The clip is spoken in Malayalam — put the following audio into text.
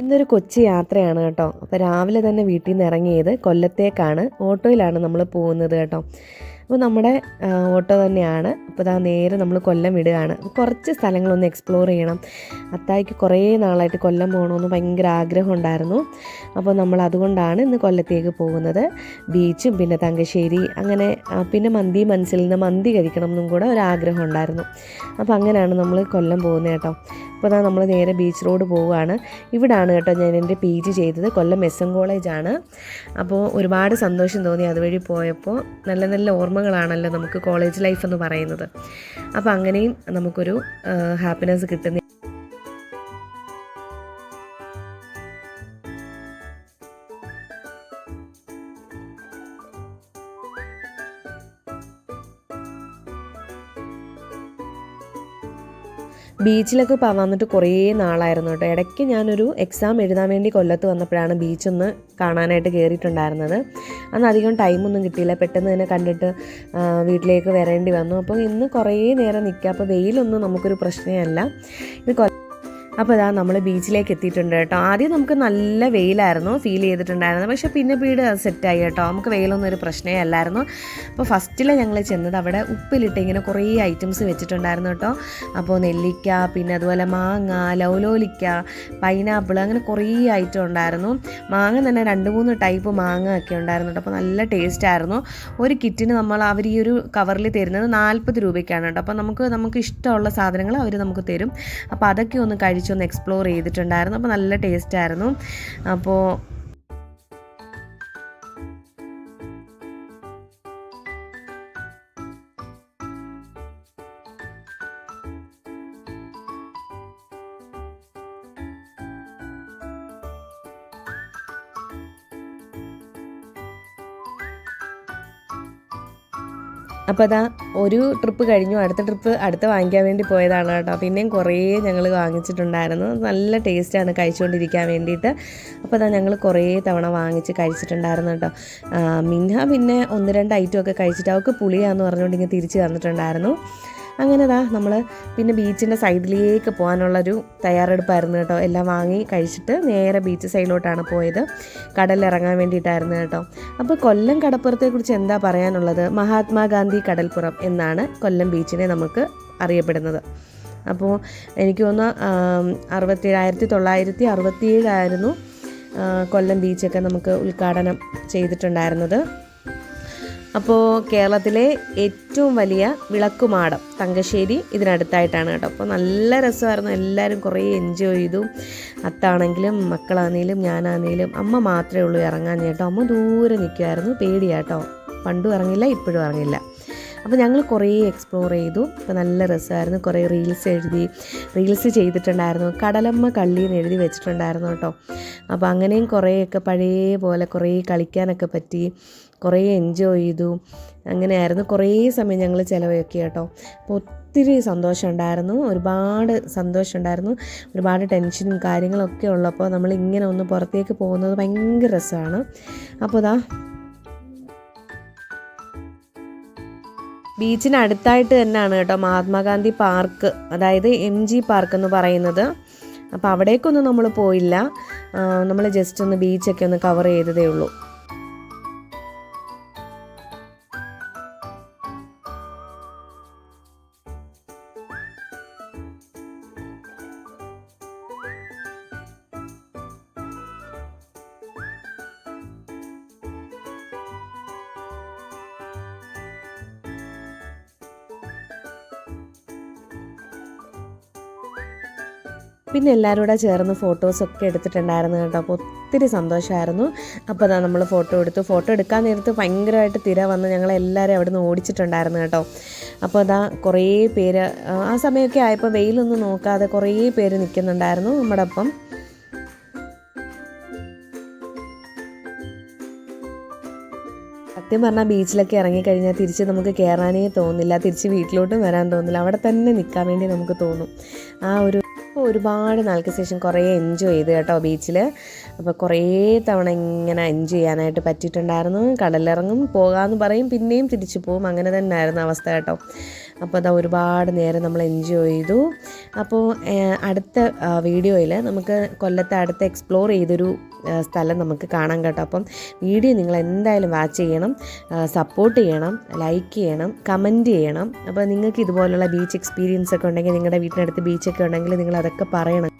ഇന്നൊരു കൊച്ചി യാത്രയാണ് കേട്ടോ. അപ്പോൾ രാവിലെ തന്നെ വീട്ടിൽ നിന്ന് ഇറങ്ങിയത് കൊല്ലത്തേക്കാണ്. ഓട്ടോയിലാണ് നമ്മൾ പോകുന്നത് കേട്ടോ. അപ്പോൾ നമ്മുടെ ഓട്ടോ തന്നെയാണ്. അപ്പോൾ ഇതാ നേരെ നമ്മൾ കൊല്ലം വിടുകയാണ്. കുറച്ച് സ്ഥലങ്ങളൊന്ന് എക്സ്പ്ലോർ ചെയ്യണം. അത്തായിക്ക് കുറേ നാളായിട്ട് കൊല്ലം പോകണമെന്ന് ഭയങ്കര ആഗ്രഹം ഉണ്ടായിരുന്നു. അപ്പോൾ നമ്മൾ അതുകൊണ്ടാണ് ഇന്ന് കൊല്ലത്തേക്ക് പോകുന്നത്. ബീച്ചും പിന്നെ തങ്കശ്ശേരി അങ്ങനെ പിന്നെ മന്തി മനസ്സിൽ നിന്ന് മന്തി കഴിക്കണം എന്നും കൂടെ ഒരു ആഗ്രഹം ഉണ്ടായിരുന്നു. അപ്പോൾ അങ്ങനെയാണ് നമ്മൾ കൊല്ലം പോകുന്നത് കേട്ടോ. അപ്പോൾ അതാ നമ്മൾ നേരെ ബീച്ച് റോഡ് പോവുകയാണ്. ഇവിടാണ് കേട്ടോ ഞാൻ എന്റെ പി ജി ചെയ്തത്. കൊല്ലം എസ് എം കോളേജാണ്. അപ്പോൾ ഒരുപാട് സന്തോഷം തോന്നി അതുവഴി പോയപ്പോൾ. നല്ല നല്ല ഓർമ്മകളാണല്ലോ നമുക്ക് കോളേജ് ലൈഫ് എന്ന് പറയുന്നത്. അപ്പോൾ അങ്ങനെയും നമുക്കൊരു ഹാപ്പിനെസ് കിട്ടുന്ന ബീച്ചിലൊക്കെ വന്നിട്ട് കുറേ നാളായിരുന്നു കേട്ടോ. ഇടയ്ക്ക് ഞാനൊരു എക്സാം എഴുതാൻ വേണ്ടി കൊല്ലത്ത് വന്നപ്പോഴാണ് ബീച്ചൊന്ന് കാണാനായിട്ട് കയറിയിട്ടുണ്ടായിരുന്നത് അന്ന് അധികം ടൈമൊന്നും കിട്ടിയില്ല. പെട്ടെന്ന് തന്നെ കണ്ടിട്ട് വീട്ടിലേക്ക് വരേണ്ടി വന്നു. അപ്പോൾ ഇന്ന് കുറേ നേരം നിൽക്കുക അപ്പോൾ വെയിലൊന്നും നമുക്കൊരു പ്രശ്നമല്ല. ഇത് അപ്പോൾ ഇതാ നമ്മൾ ബീച്ചിലേക്ക് എത്തിയിട്ടുണ്ട് കേട്ടോ. ആദ്യം നമുക്ക് നല്ല വെയിലായിരുന്നു ഫീൽ ചെയ്തിട്ടുണ്ടായിരുന്നു. പക്ഷേ പിന്നെ വീട് സെറ്റായി കേട്ടോ. നമുക്ക് വെയിലൊന്നും ഒരു പ്രശ്നമേ അല്ലായിരുന്നു. അപ്പോൾ ഫസ്റ്റിൽ ഞങ്ങൾ ചെന്നത് അവിടെ ഉപ്പിലിട്ട് ഇങ്ങനെ കുറേ ഐറ്റംസ് വെച്ചിട്ടുണ്ടായിരുന്നു കേട്ടോ. അപ്പോൾ നെല്ലിക്ക പിന്നെ അതുപോലെ മാങ്ങ ലൗലോലിക്ക പൈനാപ്പിൾ അങ്ങനെ കുറേ ഐറ്റം ഉണ്ടായിരുന്നു. മാങ്ങ തന്നെ രണ്ട് മൂന്ന് ടൈപ്പ് മാങ്ങ ഒക്കെ ഉണ്ടായിരുന്നു കേട്ടോ. അപ്പോൾ നല്ല ടേസ്റ്റ് ആയിരുന്നു. ഒരു കിറ്റിന് നമ്മൾ അവർ ഈ ഒരു കവറിൽ തരുന്നത് നാൽപ്പത് രൂപയ്ക്കാണ് കേട്ടോ. അപ്പോൾ നമുക്ക് നമുക്ക് ഇഷ്ടമുള്ള സാധനങ്ങൾ അവർ നമുക്ക് തരും. അപ്പോൾ അതൊക്കെ ഒന്ന് കഴിച്ചൊന്ന് എക്സ്പ്ലോർ ചെയ്തിട്ടുണ്ടായിരുന്നു. അപ്പോൾ നല്ല ടേസ്റ്റ് ആയിരുന്നു. അപ്പോൾ അപ്പോൾ അതാ ഒരു ട്രിപ്പ് കഴിഞ്ഞു. അടുത്ത ട്രിപ്പ് അടുത്ത വാങ്ങിക്കാൻ വേണ്ടി പോയതാണ് കേട്ടോ. പിന്നെയും കുറേ ഞങ്ങൾ വാങ്ങിച്ചിട്ടുണ്ടായിരുന്നു. നല്ല ടേസ്റ്റാണ് കഴിച്ചുകൊണ്ടിരിക്കാൻ വേണ്ടിയിട്ട്. അപ്പോൾ അതാ ഞങ്ങൾ കുറേ തവണ വാങ്ങിച്ച് കഴിച്ചിട്ടുണ്ടായിരുന്നു കേട്ടോ. മിൻഹ പിന്നെ ഒന്ന് രണ്ട് ഐറ്റം ഒക്കെ കഴിച്ചിട്ട് അവൾക്ക് പുളിയാന്ന് പറഞ്ഞുകൊണ്ട് ഇങ്ങനെ തിരിച്ച് തന്നിട്ടുണ്ടായിരുന്നു. അങ്ങനെ ദാ നമ്മൾ പിന്നെ ബീച്ചിന്റെ സൈഡിലേക്ക് പോകാനുള്ളൊരു തയ്യാറെടുപ്പായിരുന്നു കേട്ടോ. എല്ലാം വാങ്ങി കഴിച്ചിട്ട് നേരെ ബീച്ച് സൈഡിലോട്ടാണ് പോയത്. കടലിറങ്ങാൻ വേണ്ടിയിട്ടായിരുന്നു കേട്ടോ. അപ്പോൾ കൊല്ലം കടപ്പുറത്തെക്കുറിച്ച് എന്താ പറയാനുള്ളത്? മഹാത്മാഗാന്ധി കടൽപ്പുറം എന്നാണ് കൊല്ലം ബീച്ചിനെ നമുക്ക് അറിയപ്പെടുന്നത്. അപ്പോൾ എനിക്ക് തോന്നുന്നു അറുപത്തി ആയിരത്തി തൊള്ളായിരത്തി അറുപത്തിയേഴായിരുന്നു കൊല്ലം ബീച്ചൊക്കെ നമുക്ക് ഉദ്ഘാടനം ചെയ്തിട്ടുണ്ടായിരുന്നത്. അപ്പോൾ കേരളത്തിലെ ഏറ്റവും വലിയ വിളക്കുമാടം തങ്കശ്ശേരി ഇതിനടുത്തായിട്ടാണ് കേട്ടോ. അപ്പോൾ നല്ല രസമായിരുന്നു. എല്ലാവരും കുറേ എൻജോയ് ചെയ്തു. അത്താണെങ്കിലും മക്കളാണെങ്കിലും ഞാനാണെങ്കിലും അമ്മ മാത്രമേ ഉള്ളൂ ഇറങ്ങാൻ കേട്ടോ. അമ്മ ദൂരെ നിൽക്കുമായിരുന്നു പേടിയാട്ടോ പണ്ടും ഇറങ്ങില്ല ഇപ്പോഴും ഇറങ്ങില്ല. അപ്പോൾ ഞങ്ങൾ കുറേ എക്സ്പ്ലോർ ചെയ്തു. അപ്പോൾ നല്ല രസമായിരുന്നു. കുറേ റീൽസ് എഴുതി റീൽസ് ചെയ്തിട്ടുണ്ടായിരുന്നു. കടലമ്മ കള്ളി എന്ന് എഴുതി വെച്ചിട്ടുണ്ടായിരുന്നു കേട്ടോ. അപ്പോൾ അങ്ങനെയും കുറേയൊക്കെ പഴയ പോലെ കുറേ കളിക്കാനൊക്കെ പറ്റി. കുറേ എൻജോയ് ചെയ്തു. അങ്ങനെയായിരുന്നു കുറേ സമയം ഞങ്ങൾ ചിലവാക്കി കേട്ടോ. അപ്പോൾ ഒത്തിരി സന്തോഷമുണ്ടായിരുന്നു ഒരുപാട് സന്തോഷമുണ്ടായിരുന്നു ഒരുപാട് ടെൻഷനും കാര്യങ്ങളൊക്കെ ഉള്ളപ്പോൾ നമ്മൾ ഇങ്ങനെ ഒന്ന് പുറത്തേക്ക് പോകുന്നത് ഭയങ്കര രസമാണ്. അപ്പോൾ ഇതാ ബീച്ചിന് അടുത്തായിട്ട് തന്നെയാണ് കേട്ടോ മഹാത്മാഗാന്ധി പാർക്ക് അതായത് എം ജി പാർക്ക് എന്ന് പറയുന്നത്. അപ്പോൾ അവിടേക്കൊന്നും നമ്മൾ പോയില്ല. നമ്മൾ ജസ്റ്റ് ഒന്ന് ബീച്ചൊക്കെ ഒന്ന് കവർ ചെയ്തതേ ഉള്ളൂ. പിന്നെ എല്ലാവരും കൂടെ ചേർന്ന് ഫോട്ടോസൊക്കെ എടുത്തിട്ടുണ്ടായിരുന്നു കേട്ടോ. അപ്പോൾ ഒത്തിരി സന്തോഷമായിരുന്നു അപ്പോൾ അതാ നമ്മൾ ഫോട്ടോ എടുത്തു. ഫോട്ടോ എടുക്കാൻ നേരത്ത് ഭയങ്കരമായിട്ട് തിര വന്ന് ഞങ്ങളെല്ലാവരും അവിടെ നിന്ന് ഓടിച്ചിട്ടുണ്ടായിരുന്നു കേട്ടോ. അപ്പോൾ അതാ കുറേ പേര് ആ, സമയമൊക്കെ ആയപ്പോൾ വെയിലൊന്നും നോക്കാതെ കുറേ പേര് നിൽക്കുന്നുണ്ടായിരുന്നു നമ്മുടെ ഒപ്പം സത്യം പറഞ്ഞാൽ ബീച്ചിലൊക്കെ ഇറങ്ങിക്കഴിഞ്ഞാൽ തിരിച്ച് നമുക്ക് കയറാനേ തോന്നില്ല. തിരിച്ച് വീട്ടിലോട്ടും വരാൻ തോന്നില്ല. അവിടെ തന്നെ നിൽക്കാൻ വേണ്ടി നമുക്ക് തോന്നും. ആ ഒരു അപ്പോൾ ഒരുപാട് നാൾക്ക് ശേഷം കുറേ എൻജോയ് ചെയ്ത് കേട്ടോ ബീച്ചിൽ അപ്പോൾ കുറേ തവണ ഇങ്ങനെ എൻജോയ് ചെയ്യാനായിട്ട് പറ്റിയിട്ടുണ്ടായിരുന്നു. കടലിറങ്ങും പോകാമെന്ന് പറയും പിന്നെയും തിരിച്ചു പോകും അങ്ങനെ തന്നെ ആയിരുന്നു അവസ്ഥ കേട്ടോ. അപ്പോൾ അതാ ഒരുപാട് നേരം നമ്മൾ എൻജോയ് ചെയ്തു. അപ്പോൾ അടുത്ത വീഡിയോയിൽ നമുക്ക് കൊല്ലത്തെ അടുത്ത എക്സ്പ്ലോർ ചെയ്തൊരു സ്ഥലം നമുക്ക് കാണാൻ കേട്ടോ. അപ്പം വീഡിയോ നിങ്ങൾ എന്തായാലും വാച്ച് ചെയ്യണം സപ്പോർട്ട് ചെയ്യണം ലൈക്ക് ചെയ്യണം കമന്റ് ചെയ്യണം. അപ്പോൾ നിങ്ങൾക്ക് ഇതുപോലുള്ള ബീച്ച് എക്സ്പീരിയൻസ് ഒക്കെ ഉണ്ടെങ്കിൽ നിങ്ങളുടെ വീട്ടിനടുത്ത് ബീച്ചൊക്കെ ഉണ്ടെങ്കിൽ നിങ്ങൾ അതൊക്കെ പറയണം.